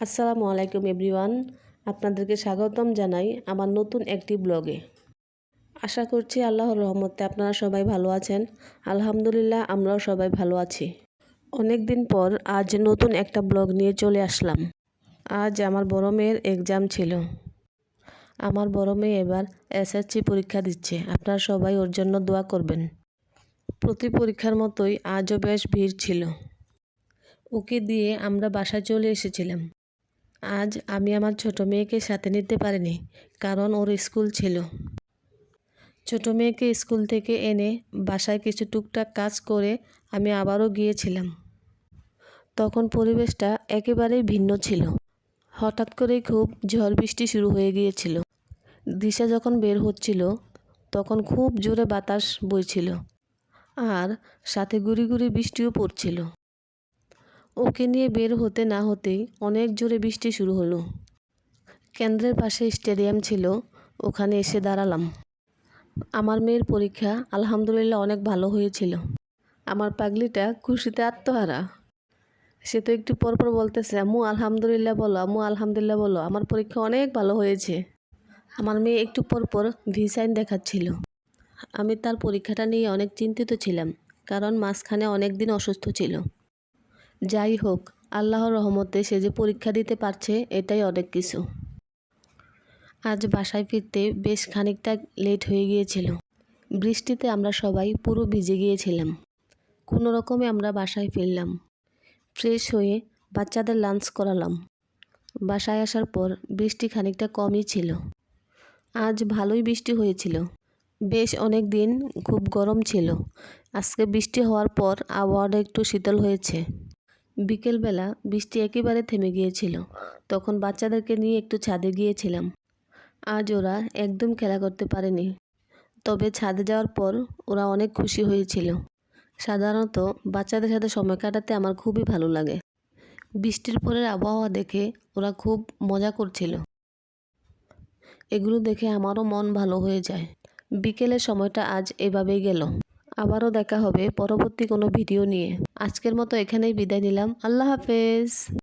আসসালামু আলাইকুম এভরিওয়ান, আপনাদেরকে স্বাগতম জানাই আমার নতুন একটি ব্লগে। আশা করছি আল্লাহর রহমতে আপনারা সবাই ভালো আছেন। আলহামদুলিল্লাহ, আমরাও সবাই ভালো আছি। অনেক দিন পর আজ নতুন একটা ব্লগ নিয়ে চলে আসলাম। আজ আমার বড় মেয়ের এক্সাম ছিল। আমার বড় মেয়ে এবার এসএসসি পরীক্ষা দিচ্ছে। আপনারা সবাই ওর জন্য দোয়া করবেন। প্রতি পরীক্ষার মতোই আজও বেশ ভিড় ছিল। ওকে দিয়ে আমরা বাসায় চলে এসেছিলাম। আজ আমি আমার ছোট মেয়েকে সাথে নিতে পারিনি, কারণ ওর স্কুল ছিল। ছোট মেয়েকে স্কুল থেকে এনে বাসায় কিছু টুকটাক কাজ করে আমি আবারও গিয়েছিলাম। তখন পরিবেশটা একেবারেই ভিন্ন ছিল। হঠাৎ করেই খুব ঝড় বৃষ্টি শুরু হয়ে গিয়েছিল। দিশা যখন বের হচ্ছিল, তখন খুব জোরে বাতাস বইছিল। আর সাথে গুড়ি গুড়ি বৃষ্টিও পড়ছিল। ওকে নিয়ে বের হতে না হতেই অনেক জোরে বৃষ্টি শুরু হলো। কেন্দ্রের পাশে স্টেডিয়াম ছিল, ওখানে এসে দাঁড়ালাম। আমার মেয়ের পরীক্ষা আলহামদুলিল্লাহ অনেক ভালো হয়েছিল। আমার পাগলিটা খুশিতে আত্মহারা। সে তো একটু পরপর বলতেছে, আম্মু, আলহামদুলিল্লাহ বলো, আম্মু, আলহামদুলিল্লাহ বলো, আমার পরীক্ষা অনেক ভালো হয়েছে। আমার মেয়ে একটু পরপর ভি সাইন দেখাচ্ছিল। আমি তার পরীক্ষাটা নিয়ে অনেক চিন্তিত ছিলাম, কারণ মাঝখানে অনেক দিন অসুস্থ ছিল। যাই হোক, আল্লাহর রহমতে সে যে পরীক্ষা দিতে পারছে, এটাই অনেক কিছু। আজ বাসায় ফিরতে বেশ খানিকটা লেট হয়ে গিয়েছিল। বৃষ্টিতে আমরা সবাই পুরো ভিজে গিয়েছিলাম। কোনো রকমে আমরা বাসায় ফিরলাম। ফ্রেশ হয়ে বাচ্চাদের লাঞ্চ করালাম। বাসায় আসার পর বৃষ্টি খানিকটা কমই ছিল। আজ ভালোই বৃষ্টি হয়েছিল। বেশ অনেক দিন খুব গরম ছিল। আজকে বৃষ্টি হওয়ার পর আবহাওয়াটা একটু শীতল হয়েছে। বিকেলবেলা বৃষ্টি একেবারে থেমে গিয়েছিল। তখন বাচ্চাদেরকে নিয়ে একটু ছাদে গিয়েছিলাম। আজ ওরা একদম খেলা করতে পারেনি। তবে ছাদে যাওয়ার পর ওরা অনেক খুশি হয়েছিল। সাধারণত বাচ্চাদের সাথে সময় কাটাতে আমার খুবই ভালো লাগে। বৃষ্টির পরের আবহাওয়া দেখে ওরা খুব মজা করছিল। এগুলো দেখে আমারও মন ভালো হয়ে যায়। বিকেলের সময়টা আজ এভাবেই গেল। আবারও দেখা হবে পরবর্তী কোনো ভিডিও নিয়ে। আজকের মতো এখানেই বিদায় নিলাম। আল্লাহ হাফেজ।